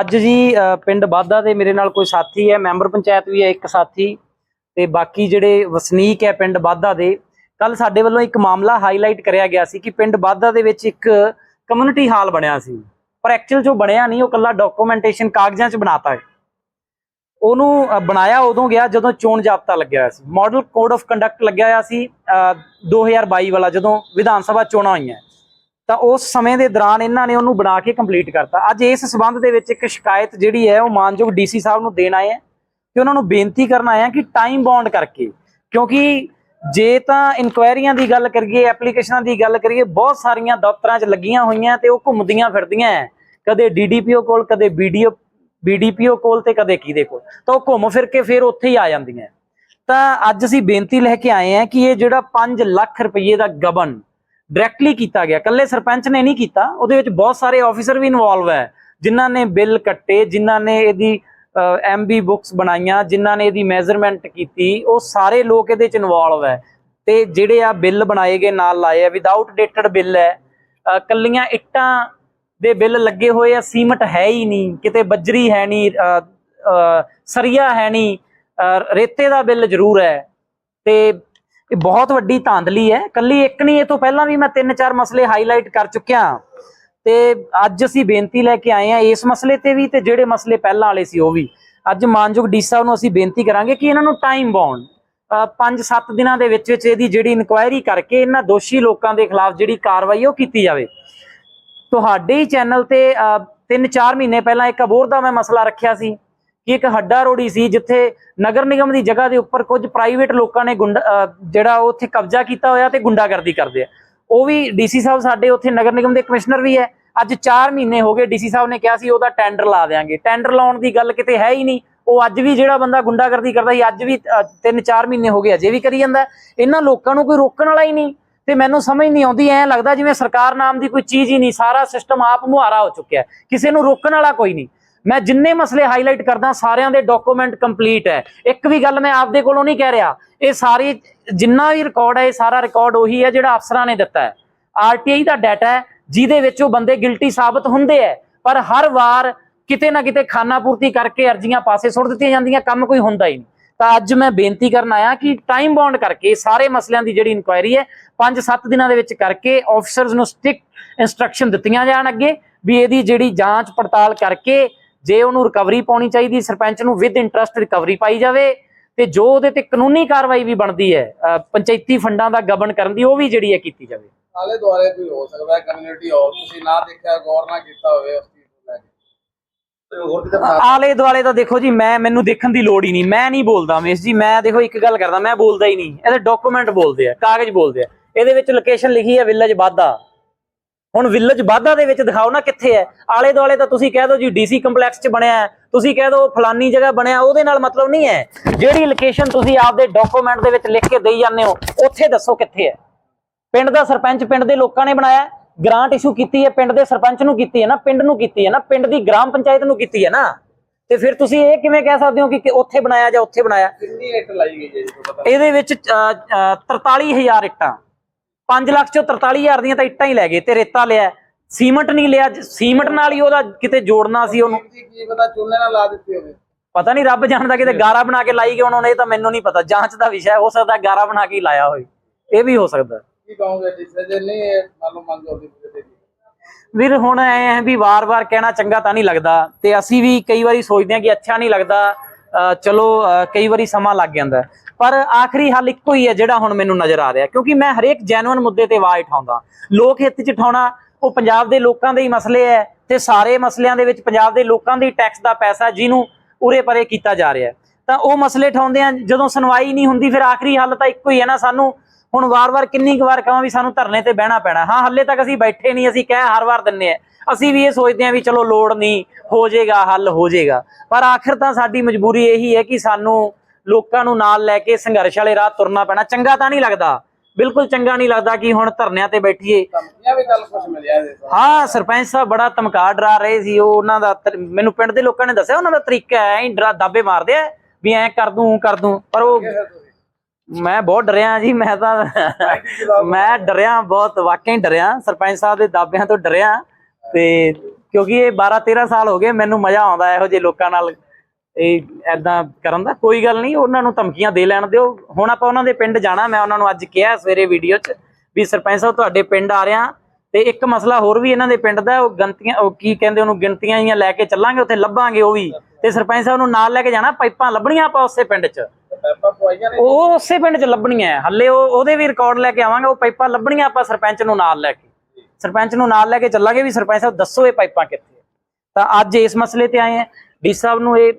ਅੱਜ ਜੀ ਪਿੰਡ ਬਾਦਾ ਦੇ ਮੇਰੇ ਨਾਲ ਕੋਈ ਸਾਥੀ ਹੈ ਮੈਂਬਰ ਪੰਚਾਇਤ ਵੀ ਹੈ ਇੱਕ ਸਾਥੀ ਤੇ ਬਾਕੀ ਜਿਹੜੇ ਵਸਨੀਕ ਹੈ ਪਿੰਡ ਬਾਦਾ ਦੇ ਕੱਲ ਸਾਡੇ ਵੱਲੋਂ ਇੱਕ ਮਾਮਲਾ ਹਾਈਲਾਈਟ ਕਰਿਆ ਗਿਆ ਸੀ ਕਿ ਪਿੰਡ ਬਾਦਾ ਦੇ ਵਿੱਚ ਇੱਕ ਕਮਿਊਨਿਟੀ ਹਾਲ ਬਣਿਆ ਸੀ। ਪਰ ਐਕਚੁਅਲ ਜੋ ਬਣਿਆ ਨਹੀਂ ਉਹ ਕੱਲਾ ਡਾਕੂਮੈਂਟੇਸ਼ਨ ਕਾਗਜ਼ਾਂ 'ਚ ਬਣਾਤਾ ਹੈ। ਉਹਨੂੰ ਬਣਾਇਆ ਉਦੋਂ ਗਿਆ ਜਦੋਂ ਚੋਣ ਜਾਬਤਾ ਲੱਗਿਆ ਹੋਇਆ ਸੀ। ਮਾਡਲ ਕੋਡ ਆਫ ਕੰਡਕਟ ਲੱਗਿਆ ਹੋਇਆ ਸੀ ਅ, 2022 ਵਾਲਾ ਜਦੋਂ ਵਿਧਾਨ ਸਭਾ ਚੋਣਾਂ ਹੋਈਆਂ। ਤਾਂ ਉਸ ਸਮੇਂ ਦੇ ਦੌਰਾਨ ਇਹਨਾਂ ਨੇ ਉਹਨੂੰ ਬਣਾ ਕੇ ਕੰਪਲੀਟ ਕਰਤਾ। ਅੱਜ ਇਸ ਸਬੰਧ ਦੇ ਵਿੱਚ ਇੱਕ ਸ਼ਿਕਾਇਤ ਜਿਹੜੀ ਹੈ, ਉਹ ਮਾਨਯੋਗ ਡੀਸੀ ਸਾਹਿਬ ਨੂੰ ਦੇਣ ਆਏ ਆ ਕਿ ਉਹਨਾਂ ਨੂੰ ਬੇਨਤੀ ਕਰਨ ਆਏ ਆ ਕਿ ਟਾਈਮ ਬੌਂਡ ਕਰਕੇ, ਕਿਉਂਕਿ ਜੇ ਤਾਂ ਇਨਕੁਆਇਰੀਆਂ ਦੀ ਗੱਲ ਕਰੀਏ ਐਪਲੀਕੇਸ਼ਨਾਂ ਦੀ ਗੱਲ ਕਰੀਏ, ਬਹੁਤ ਸਾਰੀਆਂ ਦਫ਼ਤਰਾਂ 'ਚ ਲੱਗੀਆਂ ਹੋਈਆਂ ਤੇ ਉਹ ਘੁੰਮਦੀਆਂ ਫਿਰਦੀਆਂ ਹੈ। ਕਦੇ ਡੀਡੀਪੀਓ ਕੋਲ, ਕਦੇ ਬੀਡੀਓ ਬੀਡੀਪੀਓ ਕੋਲ ਤੇ ਕਦੇ ਕਿਹਦੇ ਕੋਲ। ਤਾਂ ਉਹ ਘੁੰਮ ਫਿਰ ਕੇ ਫਿਰ ਉੱਥੇ ਹੀ ਆ ਜਾਂਦੀਆਂ ਤਾਂ ਅੱਜ ਅਸੀਂ ਬੇਨਤੀ ਲੈ ਕੇ ਆਏ ਹਾਂ ਕਿ ਇਹ ਜਿਹੜਾ 5 ਲੱਖ ਰੁਪਏ ਦਾ ਗਬਨ ਡਾਇਰੈਕਟਲੀ ਕੀਤਾ ਗਿਆ। ਕੱਲੇ ਸਰਪੰਚ ਨੇ ਨਹੀਂ ਕੀਤਾ। ਉਹਦੇ ਵਿੱਚ ਬਹੁਤ ਸਾਰੇ ਆਫੀਸਰ ਵੀ ਇਨਵੋਲਵ ਹੈ, ਜਿਨ੍ਹਾਂ ਨੇ ਬਿੱਲ ਕੱਟੇ, ਜਿਨ੍ਹਾਂ ਨੇ ਇਹਦੀ ਐਮਬੀ ਬੁੱਕਸ ਬਣਾਈਆਂ, ਜਿਨ੍ਹਾਂ ਨੇ ਇਹਦੀ ਮੈਜ਼ਰਮੈਂਟ ਕੀਤੀ। ਉਹ ਸਾਰੇ ਲੋਕ ਇਹਦੇ ਚ ਇਨਵੋਲਵ ਹੈ। ਤੇ ਜਿਹੜੇ ਆ ਬਿੱਲ ਬਣਾਏ ਗਏ, ਨਾਲ ਲਾਏ ਆ। ਵਿਦਆਊਟ ਡੇਟਡ ਬਿੱਲ ਹੈ। ਅਹ ਕੱਲੀਆਂ ਇੱਟਾਂ ਦੇ ਬਿੱਲ ਲੱਗੇ ਹੋਏ ਆ, ਸੀਮਟ ਹੈ ਹੀ ਨਹੀਂ। ਕਿਤੇ ਬੱਜਰੀ ਹੈ ਨਹੀਂ ਸਰੀਆ ਹੈ ਨਹੀਂ। ਰੇਤੇ ਦਾ ਬਿੱਲ ਜ਼ਰੂਰ ਹੈ। ਤੇ ਇਹ ਬਹੁਤ ਵੱਡੀ ਧਾਂਦਲੀ ਹੈ। ਕੱਲੀ ਇੱਕ ਨਹੀਂ, ਇਹ ਤੋਂ ਪਹਿਲਾਂ ਵੀ ਮੈਂ ਤਿੰਨ ਚਾਰ ਮਸਲੇ ਹਾਈਲਾਈਟ ਕਰ ਚੁੱਕਿਆ। ਤੇ ਅੱਜ ਅਸੀਂ ਬੇਨਤੀ ਲੈ ਕੇ ਆਏ ਆ ਇਸ ਮਸਲੇ ਤੇ ਵੀ ਤੇ ਜਿਹੜੇ ਮਸਲੇ ਪਹਿਲਾਂ ਵਾਲੇ ਸੀ ਉਹ ਵੀ। ਅੱਜ ਮਾਨਯੋਗ ਡੀ ਸਾਹਿਬ ਨੂੰ ਅਸੀਂ ਬੇਨਤੀ ਕਰਾਂਗੇ ਕਿ ਇਹਨਾਂ ਨੂੰ ਟਾਈਮ ਬੌਂਡ 5-7 ਦਿਨਾਂ ਦੇ ਵਿੱਚ ਵਿੱਚ ਇਹਦੀ ਜਿਹੜੀ ਇਨਕੁਆਇਰੀ ਕਰਕੇ ਇਹਨਾਂ ਦੋਸ਼ੀ ਲੋਕਾਂ ਦੇ ਖਿਲਾਫ ਜਿਹੜੀ ਕਾਰਵਾਈ ਉਹ ਕੀਤੀ ਜਾਵੇ। ਤੁਹਾਡੇ ਹੀ ਚੈਨਲ ਤੇ 3-4 ਮਹੀਨੇ ਪਹਿਲਾਂ ਇੱਕ ਅਬੋਰ ਦਾ ਮੈਂ ਮਸਲਾ ਰੱਖਿਆ ਸੀ। ਕਿ ਇੱਕ ਹੱਡਾ ਰੋੜੀ ਸੀ ਜਿੱਥੇ ਨਗਰ ਨਿਗਮ ਦੀ ਜਗ੍ਹਾ ਦੇ ਉੱਪਰ ਕੁਝ ਪ੍ਰਾਈਵੇਟ ਲੋਕਾਂ ਨੇ ਗੁੰਡਾ ਜਿਹੜਾ ਉਹ ਉੱਥੇ ਕਬਜ਼ਾ ਕੀਤਾ ਹੋਇਆ ਤੇ ਗੁੰਡਾਗਰਦੀ ਕਰਦੇ ਆ। ਉਹ ਵੀ ਡੀਸੀ ਸਾਹਿਬ ਸਾਡੇ ਉੱਥੇ ਨਗਰ ਨਿਗਮ ਦੇ ਕਮਿਸ਼ਨਰ ਵੀ ਹੈ। ਅੱਜ 4 ਮਹੀਨੇ ਹੋ ਗਏ ਡੀਸੀ ਸਾਹਿਬ ਨੇ ਕਿਹਾ ਸੀ ਉਹਦਾ ਟੈਂਡਰ ਲਾ ਦੇਾਂਗੇ ਟੈਂਡਰ ਲਾਉਣ ਦੀ ਗੱਲ ਕਿਤੇ ਹੈ ਹੀ ਨਹੀਂ। ਉਹ ਅੱਜ ਵੀ ਜਿਹੜਾ ਬੰਦਾ ਗੁੰਡਾਗਰਦੀ ਕਰਦਾ ਸੀ, ਅੱਜ ਵੀ 3-4 ਮਹੀਨੇ ਹੋ ਗਏ ਅਜੇ ਵੀ ਕਰੀ ਜਾਂਦਾ। ਇਹਨਾਂ ਲੋਕਾਂ ਨੂੰ ਕੋਈ ਰੋਕਣ ਵਾਲਾ ਹੀ ਨਹੀਂ। ਤੇ ਮੈਨੂੰ ਸਮਝ ਨਹੀਂ ਆਉਂਦੀ, ਐ ਲੱਗਦਾ ਜਿਵੇਂ ਸਰਕਾਰ ਨਾਮ ਦੀ ਕੋਈ ਚੀਜ਼ ਹੀ ਨਹੀਂ। ਸਾਰਾ ਸਿਸਟਮ ਆਪ ਮੁਹਾਰਾ ਹੋ ਚੁੱਕਿਆ ਕਿਸੇ ਨੂੰ ਰੋਕਣ ਵਾਲਾ ਕੋਈ ਨਹੀਂ। ਮੈਂ ਜਿੰਨੇ ਮਸਲੇ ਹਾਈਲਾਈਟ ਕਰਦਾ, ਸਾਰਿਆਂ ਦੇ ਡਾਕੂਮੈਂਟ ਕੰਪਲੀਟ ਹੈ। ਇੱਕ ਵੀ ਗੱਲ ਮੈਂ ਆਪਦੇ ਕੋਲੋਂ ਨਹੀਂ ਕਹਿ ਰਿਹਾ। ਇਹ ਸਾਰੀ, ਜਿੰਨਾ ਵੀ ਰਿਕਾਰਡ ਹੈ, ਇਹ ਸਾਰਾ ਰਿਕਾਰਡ ਉਹੀ ਹੈ ਜਿਹੜਾ ਅਫਸਰਾਂ ਨੇ ਦਿੱਤਾ ਹੈ। ਆਰਟੀਆਈ ਦਾ ਡਾਟਾ ਹੈ, ਜਿਹਦੇ ਵਿੱਚ ਉਹ ਬੰਦੇ ਗਿਲਟੀ ਸਾਬਤ ਹੁੰਦੇ ਹੈ। ਪਰ ਹਰ ਵਾਰ ਕਿਤੇ ਨਾ ਕਿਤੇ ਖਾਨਾ ਪੂਰਤੀ ਕਰਕੇ ਅਰਜ਼ੀਆਂ ਪਾਸੇ ਸੁੱਟ ਦਿੱਤੀਆਂ ਜਾਂਦੀਆਂ, ਕੰਮ ਕੋਈ ਹੁੰਦਾ ਹੀ ਨਹੀਂ। ਤਾਂ ਅੱਜ ਮੈਂ ਬੇਨਤੀ ਕਰਨ ਆਇਆ ਕਿ ਟਾਈਮ ਬੌਂਡ ਕਰਕੇ ਸਾਰੇ ਮਸਲਿਆਂ ਦੀ ਜਿਹੜੀ ਇਨਕੁਆਇਰੀ ਹੈ 5-7 ਦਿਨਾਂ ਦੇ ਵਿੱਚ ਕਰਕੇ ਆਫੀਸਰਸ ਨੂੰ ਸਟ੍ਰਿਕਟ ਇਨਸਟਰਕਸ਼ਨ ਦਿੱਤੀਆਂ ਜਾਣ ਅੱਗੇ, ਵੀ ਇਹਦੀ ਜਿਹੜੀ ਜਾਂਚ ਪੜਤਾਲ ਕਰਕੇ ਜੇ ਉਹਨੂੰ ਰਿਕਵਰੀ ਪਾਉਣੀ ਚਾਹੀਦੀ ਸਰਪੰਚ ਨੂੰ ਵਿਦ ਇੰਟਰਸਟ ਰਿਕਵਰੀ ਪਾਈ ਜਾਵੇ ਤੇ ਜੋ ਉਹਦੇ ਤੇ ਕਾਨੂੰਨੀ ਕਾਰਵਾਈ ਵੀ ਬਣਦੀ ਹੈ ਪੰਚਾਇਤੀ ਫੰਡਾਂ ਦਾ ਗਵਰਨ ਕਰਨ ਦੀ ਉਹ ਵੀ ਜਿਹੜੀ ਹੈ ਕੀਤੀ ਜਾਵੇ। ਆਲੇ ਦੁਆਲੇ ਕੋਈ ਹੋ ਸਕਦਾ ਹੈ ਕਮਿਊਨਿਟੀ ਹਾਲ ਤੁਸੀਂ ਨਾ ਦੇਖਿਆ ਗੌਰ ਨਾ ਕੀਤਾ ਹੋਵੇ ਉਸ ਚੀਜ਼ ਨੂੰ ਲੈ ਕੇ। ਆਲੇ ਦੁਆਲੇ ਤਾਂ ਦੇਖੋ ਜੀ ਮੈਂ ਮੈਨੂੰ ਦੇਖਣ ਦੀ ਲੋੜ ਹੀ ਨਹੀਂ ਮੈਂ ਨਹੀਂ ਬੋਲਦਾ ਮੇਸ਼ ਜੀ ਮੈਂ ਦੇਖੋ ਇੱਕ ਗੱਲ ਕਰਦਾ ਮੈਂ ਬੋਲਦਾ ਹੀ ਨਹੀਂ ਇਹਦੇ ਡਾਕੂਮੈਂਟ ਬੋਲਦੇ ਆ ਕਾਗਜ਼ ਬੋਲਦੇ ਆ। ਇਹਦੇ ਵਿੱਚ ਲੋਕੇਸ਼ਨ ਲਿਖੀ ਹੈ ਵਿਲੇਜ ਬਾਦਾ ਹੁਣ ਵਿਲੇਜ ਬਾਦਾ ਦੇ ਵਿੱਚ ਦਿਖਾਓ ਨਾ ਕਿੱਥੇ ਹੈ। ਆਲੇ ਦੁਆਲੇ ਤਾਂ ਤੁਸੀਂ ਕਹਿ ਦਿਓ ਜੀ ਡੀਸੀ ਕੰਪਲੈਕਸ 'ਚ ਬਣਿਆ ਤੁਸੀਂ ਕਹਿ ਦਿਓ ਫਲਾਨੀ ਜਗ੍ਹਾ ਬਣਿਆ ਉਹਦੇ ਨਾਲ ਮਤਲਬ ਨਹੀਂ ਹੈ। ਜਿਹੜੀ ਲੋਕੇਸ਼ਨ ਤੁਸੀਂ ਆਪਦੇ ਡਾਕੂਮੈਂਟ ਦੇ ਵਿੱਚ ਲਿਖ ਕੇ ਦੇਈ ਜਾਂਦੇ ਹੋ ਉੱਥੇ ਦੱਸੋ ਕਿੱਥੇ ਹੈ। ਪਿੰਡ ਦਾ ਸਰਪੰਚ ਪਿੰਡ ਦੇ ਲੋਕਾਂ ਨੇ ਬਣਾਇਆ ਗ੍ਰਾਂਟ ਇਸ਼ੂ ਕੀਤੀ ਹੈ ਪਿੰਡ ਦੇ ਸਰਪੰਚ ਨੂੰ ਕੀਤੀ ਹੈ ਨਾ ਪਿੰਡ ਨੂੰ ਕੀਤੀ ਹੈ ਨਾ ਪਿੰਡ ਦੀ ਗ੍ਰਾਮ ਪੰਚਾਇਤ ਨੂੰ ਕੀਤੀ ਹੈ ਨਾ। ਤੇ ਫਿਰ ਤੁਸੀਂ ਇਹ ਕਿਵੇਂ ਕਹਿ ਸਕਦੇ ਹੋ ਕਿ ਉੱਥੇ ਬਣਾਇਆ ਜਾਂ ਉੱਥੇ ਬਣਾਇਆ? ਕਿੰਨੀ ਇੱਟ ਲਾਈ ਗਈ ਹੈ ਜੀ ਇਹਦੇ ਵਿੱਚ ਅ, ਅ, 43000 ਇੱਟਾਂ। 5 ਲੱਖ ਚੋਂ 43000 ਦੀਆਂ ਤਾਂ ਇੱਟਾਂ ਹੀ ਲੈ ਗਏ ਤੇ ਰੇਤਾ ਲਿਆ। ਸੀਮਟ ਨਹੀਂ ਲਿਆ ਸੀਮਟ ਨਾਲ ਹੀ ਉਹਦਾ ਕਿਤੇ ਜੋੜਨਾ ਸੀ ਉਹਨੂੰ। ਕੀ ਕੀ ਪਤਾ ਚੂਨੇ ਨਾਲ ਲਾ ਦਿੱਤੀ ਹੋਵੇ? ਪਤਾ ਨਹੀਂ ਰੱਬ ਜਾਣਦਾ ਕਿਤੇ ਗਾਰਾ ਬਣਾ ਕੇ ਲਾਈ ਗਏ ਉਹਨਾਂ ਨੇ ਇਹ ਤਾਂ ਮੈਨੂੰ ਨਹੀਂ ਪਤਾ। ਜਾਂਚ ਦਾ ਵਿਸ਼ਾ ਹੈ ਹੋ ਸਕਦਾ ਗਾਰਾ ਬਣਾ ਕੇ ਹੀ ਲਾਇਆ ਹੋਵੇ। ਇਹ ਵੀ ਹੋ ਸਕਦਾ। ਕੀ ਕਹੋਗੇ ਟੀਚਰ ਜੇ ਨਹੀਂ ਇਹ ਮੰਨ ਲਓ ਮੰਗ ਹੋਦੀ ਤੇ ਵੀਰ ਹੁਣ ਐ ਹੈ ਵੀ ਵਾਰ-ਵਾਰ ਕਹਿਣਾ ਚੰਗਾ ਤਾਂ ਨਹੀਂ ਲੱਗਦਾ ਤੇ ਅਸੀਂ ਵੀ ਕਈ ਵਾਰੀ ਸੋਚਦੇ ਹਾਂ ਕਿ ਅੱਛਾ ਨਹੀਂ ਲੱਗਦਾ। ਚਲੋ ਕਈ ਵਾਰੀ ਸਮਾਂ ਲੱਗ ਜਾਂਦਾ। ਪਰ ਆਖਰੀ ਹੱਲ ਇੱਕੋ ਹੀ ਹੈ ਜਿਹੜਾ ਹੁਣ ਮੈਨੂੰ ਨਜ਼ਰ ਆ ਰਿਹਾ, ਕਿਉਂਕਿ ਮੈਂ ਹਰੇਕ ਜੈਨੂਇਨ ਮੁੱਦੇ ਤੇ ਆਵਾਜ਼ ਉਠਾਉਂਦਾ। ਲੋਕ ਹਿੱਤ 'ਚ ਉਠਾਉਣਾ, ਉਹ ਪੰਜਾਬ ਦੇ ਲੋਕਾਂ ਦੇ ਹੀ ਮਸਲੇ ਹੈ ਤੇ ਸਾਰੇ ਮਸਲਿਆਂ ਦੇ ਵਿੱਚ ਪੰਜਾਬ ਦੇ ਲੋਕਾਂ ਦੇ ਟੈਕਸ ਦਾ ਪੈਸਾ ਜਿਹਨੂੰ ਉਰੇ ਪਰੇ ਕੀਤਾ ਜਾ ਰਿਹਾ ਤਾਂ ਉਹ ਮਸਲੇ ਉਠਾਉਂਦੇ ਆ ਜਦੋਂ ਸੁਣਵਾਈ ਨਹੀਂ ਹੁੰਦੀ, ਫਿਰ ਆਖਰੀ ਹੱਲ ਤਾਂ ਇੱਕੋ ਹੀ ਹੈ ਨਾ ਸਾਨੂੰ, ਹੁਣ ਵਾਰ-ਵਾਰ ਕਿੰਨੀ ਕੁ ਵਾਰ ਕਹਾਂ ਵੀ ਸਾਨੂੰ ਧਰਨੇ ਤੇ ਬਹਿਣਾ ਪੈਣਾ। ਹਾਂ, ਹੱਲੇ ਤੱਕ ਅਸੀਂ ਬੈਠੇ ਨਹੀਂ, ਅਸੀਂ ਕਹਿ ਹਰ ਵਾਰ ਦਿੰਨੇ ਆ ਅਸੀਂ ਵੀ ਇਹ ਸੋਚਦੇ ਆ ਵੀ ਚਲੋ ਲੋੜ ਨਹੀਂ, ਹੋ ਜਾਏਗਾ, ਹੱਲ ਹੋ ਜਾਏਗਾ। ਪਰ ਆਖਿਰ ਤਾਂ ਸਾਡੀ ਮਜਬੂਰੀ ਇਹੀ ਹੈ ਕਿ ਸਾਨੂੰ ਲੋਕਾਂ ਨੂੰ ਨਾਲ ਲੈ ਕੇ ਸੰਘਰਸ਼ ਵਾਲੇ ਰਾਹ ਤੁਰਨਾ ਪੈਣਾ। ਚੰਗਾ ਤਾਂ ਨਹੀਂ ਲੱਗਦਾ। ਬਿਲਕੁਲ ਚੰਗਾ ਨਹੀਂ ਲੱਗਦਾ ਕਿ ਹੁਣ ਧਰਨਿਆਂ ਤੇ ਬੈਠੀਏ। ਹਾਂ ਸਰਪੰਚ ਸਾਹਿਬ ਬੜਾ ਧਮਕਾ ਡਰਾ ਰਹੇ ਸੀ। ਉਹ ਉਹਨਾਂ ਦਾ ਮੈਨੂੰ ਪਿੰਡ ਦੇ ਲੋਕਾਂ ਨੇ ਦੱਸਿਆ ਉਹਨਾਂ ਦਾ ਤਰੀਕਾ ਐਂ ਡਰਾ ਦਾਬੇ ਮਾਰਦੇ ਆ ਵੀ ਐਂ ਕਰ ਦੂੰ ਕਰ ਦੂੰ। ਪਰ ਉਹ ਮੈਂ ਬਹੁਤ ਡਰਿਆ ਜੀ ਮੈਂ ਤਾਂ ਮੈਂ ਡਰਿਆ ਬਹੁਤ ਵਾਕਈ ਡਰਿਆ। ਸਰਪੰਚ ਸਾਹਿਬ ਦੇ ਦਾਅਵਿਆਂ ਤੋਂ ਡਰਿਆ। ਤੇ ਕਿਉਂਕਿ ਇਹ 12 13 ਸਾਲ ਹੋ ਗਏ ਮੈਨੂੰ ਮਜ਼ਾ ਆਉਂਦਾ ਇਹੋ ਜਿਹੇ ਲੋਕਾਂ ਨਾਲ ਇਹ ਐਦਾਂ ਕਰਨ ਦਾ ਕੋਈ ਗੱਲ ਨਹੀਂ ਉਹਨਾਂ ਨੂੰ ਧਮਕੀਆਂ ਦੇ ਲੈਣ ਦਿਓ। ਹੁਣ ਆਪਾਂ ਉਹਨਾਂ ਦੇ ਪਿੰਡ ਜਾਣਾ ਮੈਂ ਉਹਨਾਂ ਨੂੰ ਅੱਜ ਕਿਹਾ ਸਵੇਰੇ ਵੀਡੀਓ 'ਚ ਵੀ ਸਰਪੰਚ ਸਾਹਿਬ ਤੁਹਾਡੇ ਪਿੰਡ ਆ ਰਿਹਾ। ਤੇ ਇੱਕ ਮਸਲਾ ਹੋਰ ਵੀ ਇਹਨਾਂ ਦੇ ਪਿੰਡ ਦਾ ਉਹ ਗੰਤੀਆਂ ਉਹ ਕੀ ਕਹਿੰਦੇ ਉਹਨੂੰ ਗਿਣਤੀਆਂ ਹੀ ਲੈ ਕੇ ਚੱਲਾਂਗੇ ਉੱਥੇ ਲੱਭਾਂਗੇ ਉਹ ਵੀ। ਤੇ ਸਰਪੰਚ ਸਾਹਿਬ ਨੂੰ ਨਾਲ ਲੈ ਕੇ ਜਾਣਾ ਪਾਈਪਾਂ ਲੱਭਣੀਆਂ ਆਪਾਂ ਉਸੇ ਪਿੰਡ 'ਚ। ਉਹ ਉਸੇ ਪਿੰਡ 'ਚ ਲੱਭਣੀਆਂ। ਹੱਲੇ ਉਹ ਉਹਦੇ ਵੀ ਰਿਕਾਰਡ ਲੈ ਕੇ ਆਵਾਂਗੇ ਉਹ ਪਾਈਪਾਂ ਲੱਭਣੀਆਂ ਆਪਾਂ ਸਰਪੰਚ ਨੂੰ ਨਾਲ ਲੈ ਕੇ। ਸਰਪੰਚ ਨੂੰ ਨਾਲ ਲੈ ਕੇ ਚੱਲਾਂਗੇ ਵੀ ਸਰਪੰਚ ਸਾਹਿਬ ਦੱਸੋ ਇਹ ਪਾਈਪਾਂ ਕਿੱਥੇ ਤਾਂ ਅੱਜ ਇਸ ਮਸਲੇ ਤੇ ਆਏ ਆ ਡੀ ਸਾਹਿਬ ਨੂੰ ਇਹ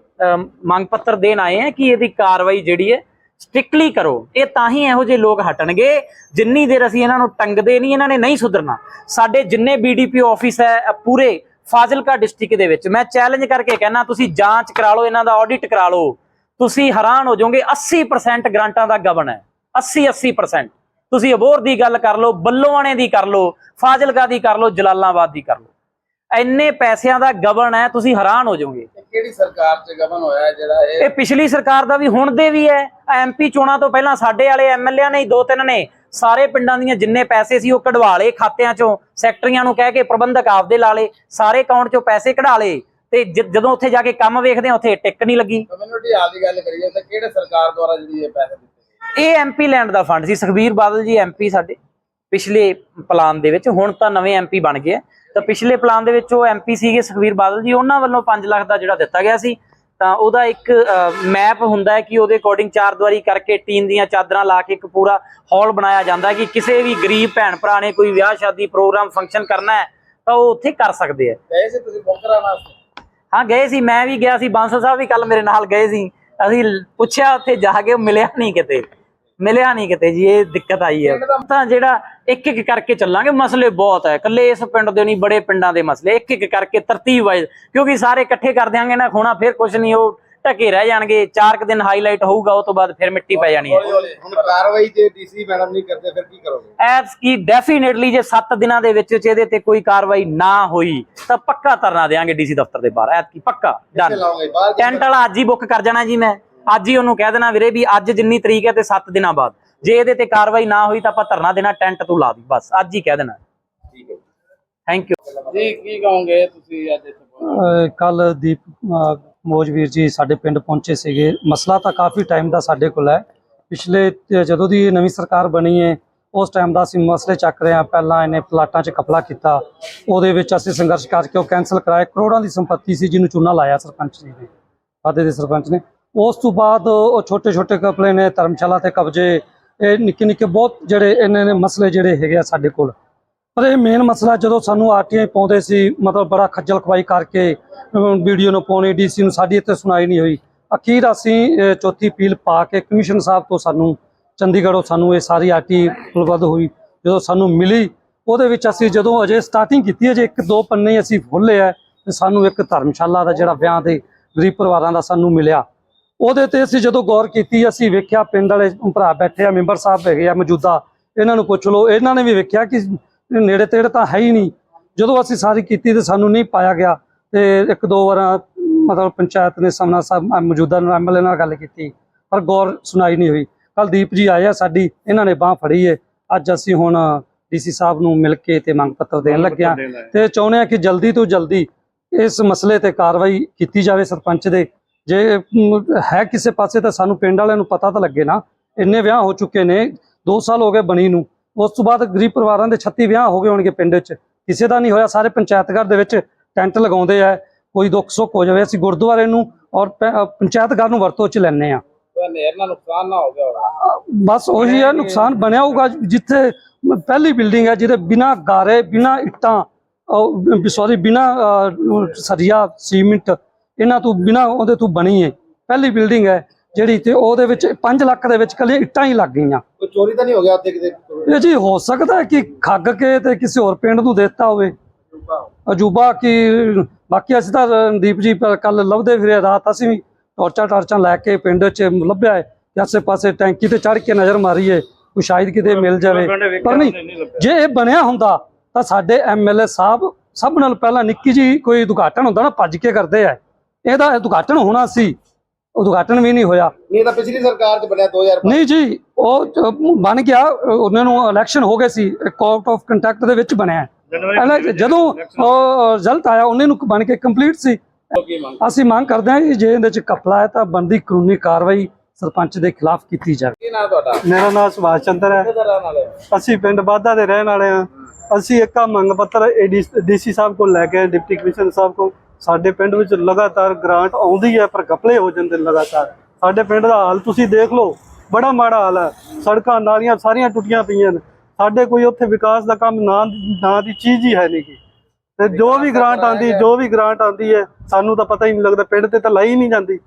ਮੰਗ ਪੱਤਰ ਦੇਣ ਆਏ ਆ ਕਿ ਇਹਦੀ ਕਾਰਵਾਈ ਜਿਹੜੀ ਹੈ ਸਟ੍ਰਿਕਟਲੀ ਕਰੋ। ਇਹ ਤਾਂ ਹੀ ਇਹੋ ਜਿਹੇ ਲੋਕ ਹਟਣਗੇ ਜਿੰਨੀ ਦੇਰ ਅਸੀਂ ਇਹਨਾਂ ਨੂੰ ਟੰਗਦੇ ਨਹੀਂ, ਇਹਨਾਂ ਨੇ ਨਹੀਂ ਸੁਧਰਨਾ। ਸਾਡੇ ਜਿੰਨੇ ਬੀਡੀਪੀ ਆਫਿਸ ਹੈ ਪੂਰੇ ਫਾਜ਼ਿਲਕਾ ਡਿਸਟ੍ਰਿਕਟ ਦੇ ਵਿੱਚ, ਮੈਂ ਚੈਲੰਜ ਕਰਕੇ ਕਹਿਣਾ, ਤੁਸੀਂ ਜਾਂਚ ਕਰਾ ਲਓ, ਇਹਨਾਂ ਦਾ ਆਡਿਟ ਕਰਾ ਲਓ। ਤੁਸੀਂ ਹੈਰਾਨ ਹੋ ਜਾਓਗੇ 80% ਗ੍ਰਾਂਟਾਂ ਦਾ ਗਵਨ ਹੈ। 80 80% ਤੁਸੀਂ ਅਬੋਰ ਦੀ ਗੱਲ ਕਰ ਲਓ ਬੱਲੋਆਣੇ ਦੀ ਕਰ ਲਓ, ਫਾਜ਼ਿਲਕਾ ਦੀ ਕਰ ਲਓ, ਜਲਾਲਾਬਾਦ ਦੀ ਕਰ ਲਓ। ਇੰਨੇ ਪੈਸਿਆਂ ਦਾ ਗਵਨ ਹੈ ਤੁਸੀਂ ਹੈਰਾਨ ਹੋ ਜਾਓਗੇ। ਕਿਹੜੀ ਸਰਕਾਰ 'ਚ ਗਵਨ ਹੋਇਆ ਹੈ ਜਿਹੜਾ ਇਹ? ਇਹ ਪਿਛਲੀ ਸਰਕਾਰ ਦਾ ਵੀ ਹੁਣ ਦੇ ਵੀ ਹੈ। ਐਮਪੀ ਚੋਣਾਂ ਤੋਂ ਪਹਿਲਾਂ ਸਾਡੇ ਵਾਲੇ ਐਮਐਲਏ ਨੇ ਦੋ ਤਿੰਨ ਨੇ। ਸਾਰੇ ਪਿੰਡਾਂ ਦੀਆਂ ਜਿੰਨੇ ਪੈਸੇ ਸੀ ਉਹ ਕਢਵਾ ਲਏ ਖਾਤਿਆਂ ਚੋਂ। ਸੈਕਟਰੀਆਂ ਨੂੰ ਕਹਿ ਕੇ ਪ੍ਰਬੰਧਕ ਆਪਦੇ ਲਾ ਲਏ। ਸਾਰੇ ਅਕਾਊਂਟ ਚੋਂ ਪੈਸੇ ਕਢਾ ਲਏ। ਤੇ ਜਦੋਂ ਉੱਥੇ ਜਾ ਕੇ ਕੰਮ ਵੇਖਦੇ ਆ ਉੱਥੇ ਟਿਕ ਨਹੀਂ ਲੱਗੀ। ਕਮਿਊਨਿਟੀ ਹਾਲ ਦੀ ਗੱਲ ਕਰੀਏ ਤਾਂ ਕਿਹੜੇ ਸਰਕਾਰ ਦੁਆਰਾ ਜਿਹੜੀ ਇਹ ਪੈਸੇ ਦਿੱਤੇ ਇਹ ਐਮਪੀ ਲੈਂਡ ਦਾ ਫੰਡ ਸੀ। ਸੁਖਬੀਰ ਬਾਦਲ ਜੀ ਐਮਪੀ ਸਾਡੇ ਪਿਛਲੇ ਪਲਾਨ ਦੇ ਵਿੱਚ ਹੁਣ ਤਾਂ ਨਵੇਂ ਐਮਪੀ ਬਣ ਗਏ। ਤਾਂ ਪਿਛਲੇ ਪਲਾਨ ਦੇ ਵਿੱਚ ਉਹ ਐਮਪੀ ਸੀਗੇ ਸੁਖਬੀਰ ਬਾਦਲ ਜੀ ਉਹਨਾਂ ਵੱਲੋਂ 5 ਲੱਖ ਦਾ ਜਿਹੜਾ ਦਿੱਤਾ ਗਿਆ ਸੀ। ਤਾਂ ਉਹਦਾ ਇੱਕ ਮੈਪ ਹੁੰਦਾ ਹੈ ਕਿ ਉਹਦੇ ਅਕੋਰਡਿੰਗ ਚਾਰ ਦੀਵਾਰੀ ਕਰਕੇ ਟੀਨ ਦੀਆਂ ਚਾਦਰਾਂ ਲਾ ਕੇ ਇੱਕ ਪੂਰਾ ਹਾਲ ਬਣਾਇਆ ਜਾਂਦਾ ਕਿ ਕਿਸੇ ਵੀ ਗਰੀਬ ਭੈਣ ਭਰਾ ਨੇ ਕੋਈ ਵਿਆਹ ਸ਼ਾਦੀ ਪ੍ਰੋਗਰਾਮ ਫੰਕਸ਼ਨ ਕਰਨਾ ਹੈ ਤਾਂ ਉਹ ਉੱਥੇ ਕਰ ਸਕਦੇ ਆ ਗਏ ਸੀ ਤੁਸੀਂ ਬੁੱਕ ਕਰਾਉਣ ਵਾਸਤੇ ਹਾਂ ਗਏ ਸੀ। ਮੈਂ ਵੀ ਗਿਆ ਸੀ। ਬਾਂਸਲ ਸਾਹਿਬ ਵੀ ਕੱਲ ਮੇਰੇ ਨਾਲ ਗਏ ਸੀ। ਅਸੀਂ ਪੁੱਛਿਆ ਉੱਥੇ ਜਾ ਕੇ ਮਿਲਿਆ ਨਹੀਂ ਕਿਤੇ। ਮਿਲਿਆ ਨਹੀਂ ਕਿਤੇ ਜੀ ਇਹ ਦਿੱਕਤ ਆਈ ਹੈ। ਤਾਂ ਜਿਹੜਾ ਇੱਕ ਇੱਕ ਕਰਕੇ ਚੱਲਾਂਗੇ ਮਸਲੇ ਬਹੁਤ ਹੈ। ਇਕੱਲੇ ਇਸ ਪਿੰਡ ਦੇ ਨਹੀਂ ਬੜੇ ਪਿੰਡਾਂ ਦੇ ਮਸਲੇ। ਇੱਕ ਇੱਕ ਕਰਕੇ ਤਰਤੀਬ ਵਾਈਜ਼ ਕਿਉਂਕਿ ਸਾਰੇ ਇਕੱਠੇ ਕਰ ਦਿਆਂਗੇ ਨਾ ਖੋਣਾ ਫਿਰ ਕੁਝ ਨਹੀਂ ਉਹ ਟਕੇ ਰਹਿ ਜਾਣਗੇ। ਚਾਰ ਕੁ ਦਿਨ ਹਾਈਲਾਈਟ ਹੋਊਗਾ ਉਹ ਤੋਂ ਬਾਅਦ ਫਿਰ ਮਿੱਟੀ ਪੈ ਜਾਣੀ ਹੈ। ਹੁਣ ਕਾਰਵਾਈ ਜੇ ਡੀਸੀ ਮੈਡਮ ਨਹੀਂ ਕਰਦੇ ਫਿਰ ਕੀ ਕਰੋਗੇ? ਐਸ ਕੀ ਡੈਫੀਨੇਟਲੀ ਜੇ 7 ਦਿਨਾਂ ਦੇ ਵਿੱਚ ਇਹਦੇ ਤੇ ਕੋਈ ਕਾਰਵਾਈ ਨਾ ਹੋਈ ਤਾਂ ਪੱਕਾ ਧਰਨਾ ਦੇਾਂਗੇ ਡੀਸੀ ਦਫ਼ਤਰ ਦੇ ਬਾਹਰ। ਐਤ ਕੀ ਪੱਕਾ ਡਨ ਟੈਂਟ ਵਾਲਾ ਅੱਜ ਹੀ ਬੁੱਕ ਕਰ ਜਾਣਾ ਜੀ ਮੈਂ। ਅੱਜ ਹੀ ਉਹਨੂੰ ਕਹਿ ਦੇਣਾ ਵੀਰੇ ਵੀ ਅੱਜ ਜਿੰਨੀ ਤਰੀਕ ਹੈ ਤੇ 7 ਦਿਨਾਂ ਬਾਅਦ। ਜੇ ਇਹਦੇ ਤੇ ਕਾਰਵਾਈ ਨਾ ਹੋਈ ਤਾਂ ਆਪਾਂ ਧਰਨਾ ਦੇਣਾ ਟੈਂਟ ਤੂੰ ਲਾ ਦੀ ਬਸ। ਅੱਜ ਹੀ ਕਹਿ ਦੇਣਾ। ਠੀਕ ਹੈ ਥੈਂਕ ਯੂ ਜੀ ਕੀ ਕਹੋਗੇ ਤੁਸੀਂ ਅੱਜ ਇੱਥੇ ਕੱਲ ਦੀਪ ਮੋਜਵੀਰ ਜੀ ਸਾਡੇ ਪਿੰਡ ਪਹੁੰਚੇ ਸੀਗੇ। ਮਸਲਾ ਤਾਂ ਕਾਫੀ ਟਾਈਮ ਦਾ ਸਾਡੇ ਕੋਲ ਹੈ। ਪਿਛਲੇ ਜਦੋਂ ਦੀ ਨਵੀਂ ਸਰਕਾਰ ਬਣੀ ਹੈ ਉਸ ਟਾਈਮ ਦਾ ਅਸੀਂ ਮਸਲੇ ਚੱਕ ਰਹੇ ਹਾਂ। ਪਹਿਲਾਂ ਇਹਨੇ ਪਲਾਟਾਂ 'ਚ ਕਪਲਾ ਕੀਤਾ। ਉਹਦੇ ਵਿੱਚ ਅਸੀਂ ਸੰਘਰਸ਼ ਕਰਕੇ ਉਹ ਕੈਨਸਲ ਕਰਾਏ ਕਰੋੜਾਂ ਦੀ ਸੰਪਤੀ ਸੀ ਜਿਹਨੂੰ ਚੂਨਾ ਲਾਇਆ ਸਰਪੰਚ ਜੀ ਨੇ। ਵਾਦੇ ਦੇ ਸਰਪੰਚ ਨੇ। ਉਸ ਤੋਂ ਬਾਅਦ ਉਹ ਛੋਟੇ ਛੋਟੇ ਕਪਲੇ ਨੇ ਧਰਮਸ਼ਾਲਾ ਤੇ ਕਬਜ਼ੇ, ਇਹ ਨਿੱਕੇ ਨਿੱਕੇ ਬਹੁਤ ਜਿਹੜੇ ਇਹਨਾਂ ਨੇ ਮਸਲੇ ਜਿਹੜੇ ਹੈਗੇ ਆ ਸਾਡੇ ਕੋਲ। ਪਰ ਇਹ ਮੇਨ ਮਸਲਾ ਜਦੋਂ ਸਾਨੂੰ ਆਰਟੀਆਈ ਪਾਉਂਦੇ ਸੀ, ਮਤਲਬ ਬੜਾ ਖੱਜਲ ਖਵਾਈ ਕਰਕੇ ਵੀਡੀਓ ਨੂੰ ਪਾਉਣੀ ਡੀਸੀ ਨੂੰ ਸਾਡੀ ਇੱਥੇ ਸੁਣਾਈ ਨਹੀਂ ਹੋਈ। ਅਖੀਰ ਅਸੀਂ ਚੌਥੀ ਅਪੀਲ ਪਾ ਕੇ ਕਮਿਸ਼ਨ ਸਾਹਿਬ ਤੋਂ ਸਾਨੂੰ, ਚੰਡੀਗੜ੍ਹੋਂ ਸਾਨੂੰ ਇਹ ਸਾਰੀ ਆਰਟੀ ਉਪਲਬਧ ਹੋਈ, ਜਦੋਂ ਸਾਨੂੰ ਮਿਲੀ, ਉਹਦੇ ਵਿੱਚ ਅਸੀਂ ਜਦੋਂ ਅਜੇ ਸਟਾਰਟਿੰਗ ਕੀਤੀ, ਅਜੇ ਇੱਕ ਦੋ ਪੰਨੇ ਅਸੀਂ ਖੋਲ੍ਹੇ ਆ, ਤੇ ਸਾਨੂੰ ਇੱਕ ਧਰਮਸ਼ਾਲਾ ਦਾ ਜਿਹੜਾ ਵਿਆਹ ਦੇ ਗਰੀਬ ਪਰਿਵਾਰਾਂ ਦਾ ਸਾਨੂੰ ਮਿਲਿਆ। ਉਹਦੇ ਤੇ ਅਸੀਂ ਜਦੋਂ ਗੌਰ ਕੀਤੀ ਅਸੀਂ ਵੇਖਿਆ ਪਿੰਡ ਵਾਲੇ ਭਰਾ ਬੈਠੇ ਆ ਮੈਂਬਰ ਸਾਹਿਬ ਹੈਗੇ ਆ ਮੌਜੂਦਾ ਇਹਨਾਂ ਨੂੰ ਪੁੱਛ ਲਓ। ਇਹਨਾਂ ਨੇ ਵੀ ਵੇਖਿਆ ਕਿ ਨੇੜੇ ਤੇੜੇ ਤਾਂ ਹੈ ਹੀ ਨਹੀਂ। ਜਦੋਂ ਅਸੀਂ ਸਾਰੀ ਕੀਤੀ ਤੇ ਸਾਨੂੰ ਨਹੀਂ ਪਾਇਆ ਗਿਆ ਤੇ ਇੱਕ ਦੋ ਵਾਰ ਮਤਲਬ ਪੰਚਾਇਤ ਨੇ ਸਮਨਾ ਸਾਹਿਬ ਮੌਜੂਦਾ ਐਮਐਲਏ ਨਾਲ ਗੱਲ ਕੀਤੀ ਪਰ ਗੌਰ ਸੁਣਾਈ ਨਹੀਂ ਹੋਈ। ਕੱਲ ਦੀਪ ਜੀ ਆਏ ਆ ਸਾਡੀ ਇਹਨਾਂ ਨੇ ਬਾਹ ਫੜੀ ਏ। ਅੱਜ ਅਸੀਂ ਹੁਣ ਡੀਸੀ ਸਾਹਿਬ ਨੂੰ ਮਿਲ ਕੇ ਤੇ ਮੰਗ ਪੱਤਰ ਦੇਣ ਲੱਗਿਆ। ਤੇ ਚਾਹੁੰਦੇ ਆ ਕਿ ਜਲਦੀ ਤੋਂ ਜਲਦੀ ਇਸ ਮਸਲੇ ਤੇ ਕਾਰਵਾਈ ਕੀਤੀ ਜਾਵੇ ਸਰਪੰਚ ਦੇ। ਜੇ ਹੈ ਕਿਸੇ ਪਾਸੇ ਤਾਂ ਸਾਨੂੰ ਪਿੰਡ ਵਾਲਿਆਂ ਨੂੰ ਪਤਾ ਤਾਂ ਲੱਗੇ ਨਾ। ਇੰਨੇ ਵਿਆਹ ਹੋ ਚੁੱਕੇ ਨੇ 2 ਸਾਲ ਹੋ ਗਏ ਬਣੀ ਨੂੰ। ਉਸ ਤੋਂ ਬਾਅਦ ਗਰੀਬ ਪਰਿਵਾਰਾਂ ਦੇ 36 ਵਿਆਹ ਹੋ ਗਏ ਹੋਣਗੇ ਪਿੰਡ 'ਚ। ਕਿਸੇ ਦਾ ਨਹੀਂ ਹੋਇਆ ਸਾਰੇ ਪੰਚਾਇਤ ਘਰ ਦੇ ਵਿੱਚ ਟੈਂਟ ਲਗਾਉਂਦੇ ਆ। ਕੋਈ ਦੁੱਖ ਸੁੱਖ ਹੋ ਜਾਵੇ ਅਸੀਂ ਗੁਰਦੁਆਰੇ ਨੂੰ ਔਰ ਪੰਚਾਇਤ ਘਰ ਨੂੰ ਵਰਤੋਂ 'ਚ ਲੈਂਦੇ ਆ ਬਸ ਉਹੀ ਹੈ ਨੁਕਸਾਨ ਬਣਿਆ ਹੋਊਗਾ ਜਿੱਥੇ ਪਹਿਲੀ ਬਿਲਡਿੰਗ ਹੈ ਜਿਹਦੇ ਬਿਨਾ ਗਾਰੇ ਬਿਨਾ ਇੱਟਾਂ ਸੌਰੀ ਬਿਨਾ ਸਰੀਆ ਸੀਮਿੰਟ ਇਹਨਾਂ ਤੋਂ ਬਿਨਾ ਉਹਦੇ ਤੋਂ ਬਣੀ ਹੈ ਪਹਿਲੀ ਬਿਲਡਿੰਗ ਹੈ ਜਿਹੜੀ ਤੇ ਉਹਦੇ ਵਿੱਚ 5 ਲੱਖ ਦੇ ਵਿੱਚ ਕੱਲੀਆਂ ਇੱਟਾਂ ਹੀ ਲੱਗ ਗਈਆਂ। ਕੋਈ ਚੋਰੀ ਤਾਂ ਨਹੀਂ ਹੋ ਗਿਆ ਉੱਥੇ ਕਿਤੇ ਇਹ ਜੀ ਹੋ ਸਕਦਾ ਹੈ ਕਿ ਖੱਗ ਕੇ ਤੇ ਕਿਸੇ ਹੋਰ ਪਿੰਡ ਨੂੰ ਦਿੱਤਾ ਹੋਵੇ। ਅਜੂਬਾ ਕਿ ਬਾਕੀ ਅਸੀਂ ਤਾਂ ਰਣਦੀਪ ਜੀ ਕੱਲ ਲੱਭਦੇ ਫਿਰੇ ਰਾਤ ਅਸੀਂ ਵੀ ਟਾਰਚਾਂ ਟਾਰਚਾਂ ਲੈ ਕੇ ਪਿੰਡ 'ਚ ਲੱਭਿਆ ਹੈ ਆਸੇ ਪਾਸੇ ਟੈਂਕੀ ਤੇ ਚੜ ਕੇ ਨਜ਼ਰ ਮਾਰੀਏ ਕੋਈ ਸ਼ਾਇਦ ਕਿਤੇ ਮਿਲ ਜਾਵੇ। ਪਰ ਨਹੀਂ ਜੇ ਇਹ ਬਣਿਆ ਹੁੰਦਾ ਤਾਂ ਸਾਡੇ ਐਮਐਲਏ ਸਾਹਿਬ ਸਭ ਨਾਲ ਪਹਿਲਾਂ ਨਿੱਕੀ ਜੀ ਕੋਈ ਉਦਘਾਟਨ ਹੁੰਦਾ ਨਾ ਭੱਜ ਕੇ ਕਰਦੇ ਆ। ਇਹਦਾ ਉਦਘਾਟਨ ਹੋਣਾ ਸੀ। ਉਦਘਾਟਨ ਵੀ ਨਹੀਂ ਹੋਇਆ। ਨਹੀਂ ਤਾਂ ਪਿਛਲੀ ਸਰਕਾਰ 'ਚ ਬਣਿਆ 2005 ਨਹੀਂ ਜੀ ਉਹ ਬਣ ਗਿਆ। ਉਹਨਾਂ ਨੂੰ ਇਲੈਕਸ਼ਨ ਹੋ ਗਏ ਸੀ। ਕੋਰਟ ਆਫ ਕੰਟੈਕਟ ਦੇ ਵਿੱਚ ਬਣਿਆ। ਜਦੋਂ ਉਹ ਰਿਜ਼ਲਟ ਆਇਆ ਉਹਨੇ ਨੂੰ ਬਣ ਕੇ ਕੰਪਲੀਟ ਸੀ। ਅਸੀਂ ਮੰਗ ਕਰਦੇ ਹਾਂ ਕਿ ਜੇ ਇਹਦੇ ਚ ਕਪਲਾ ਹੈ ਤਾਂ ਬੰਦੀ ਕਾਨੂੰਨੀ ਕਾਰਵਾਈ ਸਰਪੰਚ ਦੇ ਖਿਲਾਫ ਕੀਤੀ ਜਾਵੇ। ਕੀ ਨਾਮ ਤੁਹਾਡਾ? ਮੇਰਾ ਨਾਮ ਸੁਭਾਸ਼ ਚੰਦਰ ਹੈ? ਅਸੀਂ ਪਿੰਡ ਬਾਦਾ ਦੇ ਰਹਿਣ ਵਾਲੇ ਹਾਂ। ਅਸੀਂ ਇੱਕ ਆ ਮੰਗ ਪੱਤਰ ਡੀਸੀ ਸਾਹਿਬ ਕੋਲ ਲੈ ਕੇ ਆਏ ਡਿਪਟੀ ਕਮਿਸ਼ਨਰ ਸਾਹਿਬ ਕੋਲ। ਸਾਡੇ ਪਿੰਡ ਵਿੱਚ ਲਗਾਤਾਰ ਗ੍ਰਾਂਟ ਆਉਂਦੀ ਹੈ ਪਰ ਘਪਲੇ ਹੋ ਜਾਂਦੇ ਲਗਾਤਾਰ। ਸਾਡੇ ਪਿੰਡ ਦਾ ਹਾਲ ਤੁਸੀਂ ਦੇਖ ਲਓ ਬੜਾ ਮਾੜਾ ਹਾਲ ਹੈ। ਸੜਕਾਂ ਨਾਲੀਆਂ ਸਾਰੀਆਂ ਟੁੱਟੀਆਂ ਪਈਆਂ ਨੇ। ਸਾਡੇ ਕੋਈ ਉੱਥੇ ਵਿਕਾਸ ਦਾ ਕੰਮ ਨਾ ਨਾ ਦੀ ਚੀਜ਼ ਹੀ ਹੈ ਨਹੀਂ ਗੀ। ਤੇ ਜੋ ਵੀ ਗ੍ਰਾਂਟ ਆਂਦੀ ਜੋ ਵੀ ਗ੍ਰਾਂਟ ਆਂਦੀ ਹੈ ਸਾਨੂੰ ਤਾਂ ਪਤਾ ਹੀ ਨਹੀਂ ਲੱਗਦਾ ਪਿੰਡ ਤੇ ਤਾਂ ਲਾਈ ਨਹੀਂ ਜਾਂਦੀ।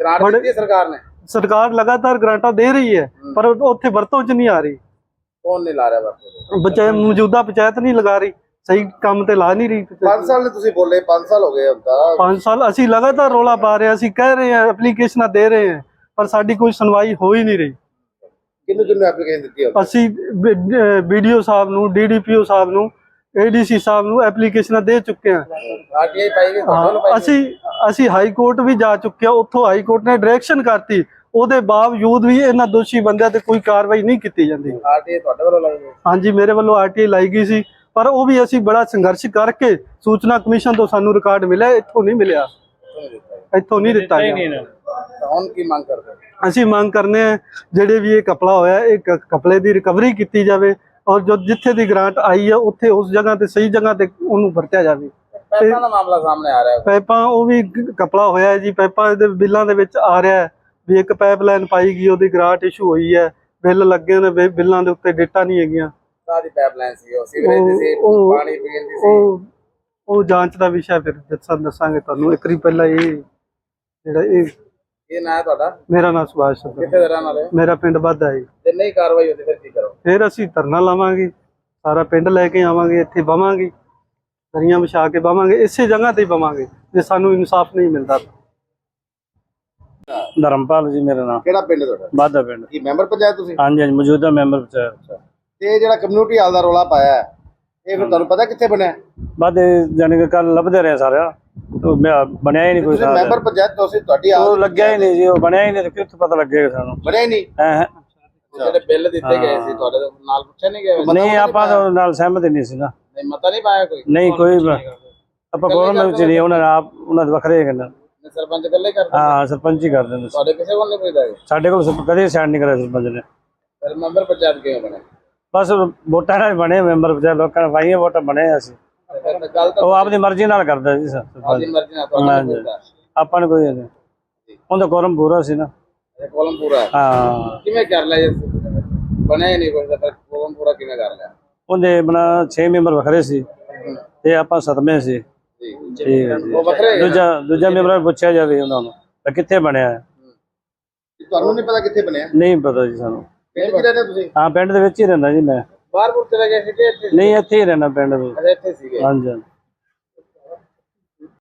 ਗ੍ਰਾਂਟ ਦਿੱਤੀ ਸਰਕਾਰ ਨੇ? ਸਰਕਾਰ ਲਗਾਤਾਰ ਗ੍ਰਾਂਟਾਂ ਦੇ ਰਹੀ ਹੈ ਪਰ ਉੱਥੇ ਵਰਤੋਂ 'ਚ ਨਹੀਂ ਆ ਰਹੀ। ਕੌਣ ਨਹੀਂ ਲਾ ਰਿਹਾ ਵਰਤੋਂ? ਬਚਾਏ ਮੌਜੂਦਾ ਪੰਚਾਇਤ ਨਹੀਂ ਲਗਾ ਰਹੀ। ਸਹੀ ਕੰਮ ਤੇ ਲਾ ਨਹੀਂ ਰਹੀ 5 ਸਾਲ ਨੇ ਤੁਸੀਂ ਬੋਲੇ 5 ਸਾਲ ਹੋ ਗਏ ਹੁਣ ਤਾਂ। 5 ਸਾਲ ਅਸੀਂ ਲਗਾਤਾਰ ਰੋਲਾ ਪਾ ਰਹੇ ਅਸੀਂ ਕਹਿ ਰਹੇ ਹਾਂ ਐਪਲੀਕੇਸ਼ਨਾਂ ਦੇ ਰਹੇ ਹਾਂ ਪਰ ਸਾਡੀ ਕੋਈ ਸੁਣਵਾਈ ਹੋ ਹੀ ਨਹੀਂ ਰਹੀ। ਕਿੰਨੂੰ ਕਿੰਨੂੰ ਐਪਲੀਕੇਸ਼ਨ ਦਿੱਤੀ ਅਸੀਂ ਵੀਡੀਓ ਸਾਹਿਬ ਨੂੰ ਡੀਡੀਪੀਓ ਸਾਹਿਬ ਨੂੰ ਏਡੀਸੀ ਸਾਹਿਬ ਨੂੰ ਐਪਲੀਕੇਸ਼ਨਾਂ ਦੇ ਚੁੱਕੇ ਹਾਂ। ਆਰਟੀਆਈ ਪਾਈ ਗਈ ਤੁਹਾਡੇ ਵੱਲੋਂ ਪਾਈ ਹਾਂ, ਅਸੀਂ ਅਸੀਂ ਹਾਈ ਕੋਰਟ ਵੀ ਜਾ ਚੁੱਕੇ ਹਾਂ ਉੱਥੋਂ ਹਾਈ ਕੋਰਟ ਨੇ ਡਾਇਰੈਕਸ਼ਨ ਕਰਤੀ। ਉਹਦੇ ਬਾਵਜੂਦ ਵੀ ਇਹਨਾਂ ਦੋਸ਼ੀ ਬੰਦਿਆਂ ਤੇ ਕੋਈ ਕਾਰਵਾਈ ਨਹੀਂ ਕੀਤੀ ਜਾਂਦੀ। ਆਰਟੀਆਈ ਤੁਹਾਡੇ ਵੱਲੋਂ ਲੱਗੀ ਹਾਂਜੀ ਮੇਰੇ ਵੱਲੋਂ ਆਰਟੀਆਈ ਲਾਈ ਗਈ ਸੀ। ਪਰ ਉਹ ਵੀ ਅਸੀਂ ਬੜਾ ਸੰਘਰਸ਼ ਕਰਕੇ ਸੂਚਨਾ ਕਮਿਸ਼ਨ ਤੋਂ ਸਾਨੂੰ ਰਿਕਾਰਡ ਮਿਲਿਆ ਇੱਥੋਂ ਨਹੀਂ ਮਿਲਿਆ। ਇੱਥੋਂ ਨਹੀਂ ਦਿੱਤਾ ਗਿਆ। ਤਾਂ ਹੁਣ ਕੀ ਮੰਗ ਕਰਦੇ? ਅਸੀਂ ਮੰਗ ਕਰਨੇ ਆ ਜਿਹੜੇ ਵੀ ਇਹ ਕਪੜਾ ਹੋਇਆ ਇਹ ਕਪੜੇ ਦੀ ਰਿਕਵਰੀ ਕੀਤੀ ਜਾਵੇ ਔਰ ਜੋ ਜਿੱਥੇ ਦੀ ਗ੍ਰਾਂਟ ਆਈ ਹੈ ਉੱਥੇ ਉਸ ਜਗ੍ਹਾ ਤੇ ਸਹੀ ਜਗ੍ਹਾ ਤੇ ਉਹਨੂੰ ਵਰਤਿਆ ਜਾਵੇ। ਪੈਸਾ ਦਾ ਮਾਮਲਾ ਸਾਹਮਣੇ ਆ ਰਿਹਾ। ਹੈ ਪਾਈਪਾਂ ਉਹ ਵੀ ਕਪੜਾ ਹੋਇਆ ਹੈ ਜੀ ਪਾਈਪਾਂ ਦੇ ਬਿੱਲਾਂ ਦੇ ਵਿੱਚ ਆ ਰਿਹਾ ਹੈ ਵੀ ਇੱਕ ਪਾਈਪਲਾਈਨ ਪਾਈ ਗਈ ਉਹਦੀ ਗ੍ਰਾਂਟ ਇਸ਼ੂ ਹੋਈ ਹੈ ਬਿੱਲ ਲੱਗੇ ਨੇ ਬਿੱਲਾਂ ਦੇ ਉੱਤੇ ਡੇਟਾ ਨਹੀਂ ਹੈਗੀਆਂ। ਸਾਡੀ ਪਾਈਪਲਾਈਨ ਸੀ ਉਹ ਸੀਵਰੇਜ ਦੀ ਸੀ ਉਹ- ਪਾਣੀ ਪੀਣ ਦੀ ਸੀ। ਉਹ ਉਹ ਜਾਂਚ ਦਾ ਵਿਸ਼ਾ ਫਿਰ ਦੱਸਾਂ ਦੱਸਾਂਗੇ ਤੁਹਾਨੂੰ। ਇੱਕ ਵਾਰੀ ਪਹਿਲਾਂ ਇਹ ਜਿਹੜਾ ਇਹ ਇਹ ਨਾ ਹੈ ਤੁਹਾਡਾ? ਮੇਰਾ ਨਾਮ ਸੁਭਾਸ਼ ਚੰਦਰ ਕਿੱਥੇ ਦੇ ਰਹਿਣ ਵਾਲੇ ਹੋ? ਮੇਰਾ ਪਿੰਡ ਬਾਦਾ ਹੈ ਜੇ ਨਹੀਂ ਕਾਰਵਾਈ ਹੁੰਦੀ ਫਿਰ ਕੀ ਕਰੋ ਫਿਰ ਅਸੀਂ ਧਰਨਾ ਲਾਵਾਂਗੇ। ਸਾਰਾ ਪਿੰਡ ਲੈ ਕੇ ਆਵਾਂਗੇ ਇੱਥੇ ਬਵਾਂਗੇ। ਦਰੀਆਂ ਵਿਛਾ ਕੇ ਬਵਾਂਗੇ ਇਸੇ ਜਗ੍ਹਾ ਤੇ ਹੀ ਬਵਾਂਗੇ ਜੇ ਸਾਨੂੰ ਇਨਸਾਫ ਨਹੀਂ ਮਿਲਦਾ। ਤਾਂ। ਧਰਮਪਾਲ ਜੀ ਮੇਰਾ ਨਾਮ। ਕਿਹੜਾ ਪਿੰਡ ਤੁਹਾਡਾ? ਬਾਦਾ ਪਿੰਡ। ਕੀ ਮੈਂਬਰ ਪੰਚਾਇਤ ਤੁਸੀਂ? ਹਾਂਜੀ ਹਾਂਜੀ ਮੌਜੂਦਾ ਮੈਂਬਰ ਪੰਚਾਇਤ। ਤੇ ਇਹ ਜਿਹੜਾ ਕਮਿਊਨਿਟੀ ਹਾਲ ਦਾ ਰੋਲਾ ਪਾਇਆ ਹੈ, ਇਹ ਫਿਰ ਤੁਹਾਨੂੰ ਪਤਾ ਕਿੱਥੇ ਬਣਿਆ? ਬਾਦੇ ਜਾਨੀ ਕਿ ਕੱਲ ਲੱਭਦੇ ਰਹੇ ਸਾਰਿਆ ਉਹ ਮੈਂ- ਬਣਿਆ ਹੀ ਨਹੀਂ ਕੋਈ ਤੁਸੀਂ ਸਾਰਾ ਮੈਂਬਰ ਪੰਚਾਇਤ ਤੁਸੀਂ ਤੁਹਾਡੀ ਉਹ ਹਾਲ ਲੱਗਿਆ ਹੀ ਨਹੀਂ ਜੀ ਉਹ ਬਣਿਆ ਹੀ ਨਹੀਂ ਤੇ ਕਿੱਥੋਂ ਪਤਾ ਲੱਗੇਗਾ ਸਾਨੂੰ? ਬਣਿਆ ਹੀ ਨਹੀਂ। ਐਂ ਜਿਹੜੇ ਬਿੱਲ ਦਿੱਤੇ ਗਏ ਸੀ ਤੁਹਾਡੇ ਨਾਲ ਪੁੱਛਿਆ ਨਹੀਂ ਗਿਆ। ਨਹੀਂ ਆਪਾਂ ਤਾਂ ਨਾਲ ਸਹਿਮਤ ਹੀ ਨਹੀਂ ਸੀ ਨਾ ਨਹੀਂ ਮਤਾ ਨਹੀਂ ਪਾਇਆ ਕੋਈ? ਨਹੀਂ ਕੋਈ ਬ- ਆਪਾਂ ਕੋਰਨ ਵਿੱਚ ਨਹੀਂ ਉਹਨਾਂ ਨੇ ਆਪ ਉਹਨਾਂ ਦੇ ਵੱਖਰੇ ਹੈਗੇ ਨੇ ਨਹੀਂ, ਸਰਪੰਚ ਇਕੱਲੇ ਕਰਦੇ ਹਾਂ ਸਰਪੰਚ ਹੀ ਕਰ ਦਿੰਦੇ ਸੀ ਤੁਹਾਡੇ ਕਿਸੇ ਕੋਲ ਨਹੀਂ ਪੁੱਛਦਾ ਜੀ ਸਾਡੇ ਕੋਲ ਸਰ- ਕਦੇ ਸਾਈਨ ਨਹੀਂ ਕਰਿਆ ਸਰਪੰਚ ਨੇ। ਫਿਰ ਮੈਂਬਰ ਪੰਚਾਇਤ ਕਿਵੇਂ ਬਣੇ? ਬਸ ਵੋਟਾਂ ਨਾਲ ਬਣੇ ਮੈਂਬਰ ਪੰਚਾਇਤ ਲੋਕਾਂ ਨੇ ਪਾਈਆਂ ਵੋਟਾਂ ਬਣੇ ਅਸੀਂ। ਉਹ ਆਪਣੀ ਮਰਜ਼ੀ ਨਾਲ ਕਰਦਾ ਜੀ ਸਰ ਆਪਣੀ ਮਰਜ਼ੀ ਨਾਲ ਪੁੱਛਦਾ ਆਪਾਂ ਨੂੰ ਕੋਈ ਨਹੀਂ। ਉਹਦਾ ਕੋਰਮ ਪੂਰਾ ਸੀ ਨਾ। ਇਹ ਕੋਲਮ ਪੂਰਾ ਹੈ। ਹਾਂ। ਕਿਵੇਂ ਕਰ ਲਿਆ ਜੀ ਬਣਿਆ ਹੀ ਨਹੀਂ ਕੋਈ ਤਾਂ ਫਿਰ ਕੋਲਮ ਪੂਰਾ ਕਿਵੇਂ ਕਰ ਲਿਆ? ਉਹਦੇ ਬਣਾ 6 ਮੈਂਬਰ ਵੱਖਰੇ ਸੀ ਤੇ ਆਪਾਂ ਸਤਵੇਂ ਸੀ। ਜੀ। ਠੀਕ ਹੈ? ਦੂਜਾ ਦੂਜਾ ਮੈਂਬਰ ਪੁੱਛਿਆ ਜਾਵੇ ਉਹਨਾਂ ਨੂੰ ਕਿੱਥੇ ਬਣਿਆ? ਤੁਹਾਨੂੰ ਨਹੀਂ ਪਤਾ ਕਿੱਥੇ ਬਣਿਆ? ਨਹੀਂ ਪਤਾ ਜੀ ਸਾਨੂੰ। ਪਿੰਡ ਚ ਰਹਿੰਦੇ ਤੁਸੀਂ? ਹਾਂ ਪਿੰਡ ਦੇ ਵਿੱਚ ਹੀ ਰਹਿੰਦਾ ਜੀ ਮੈਂ। ਬਾਹਰ ਬੁਰ ਚਲੇ ਗਏ ਸੀ ਕਿ ਇੱਥੇ? ਨਹੀਂ ਇੱਥੇ ਹੀ ਰਹਿਣਾ ਪਿੰਡ ਦੇ ਅੱਛਾ, ਇੱਥੇ ਸੀਗੇ। ਹਾਂਜੀ ਹਾਂਜੀ।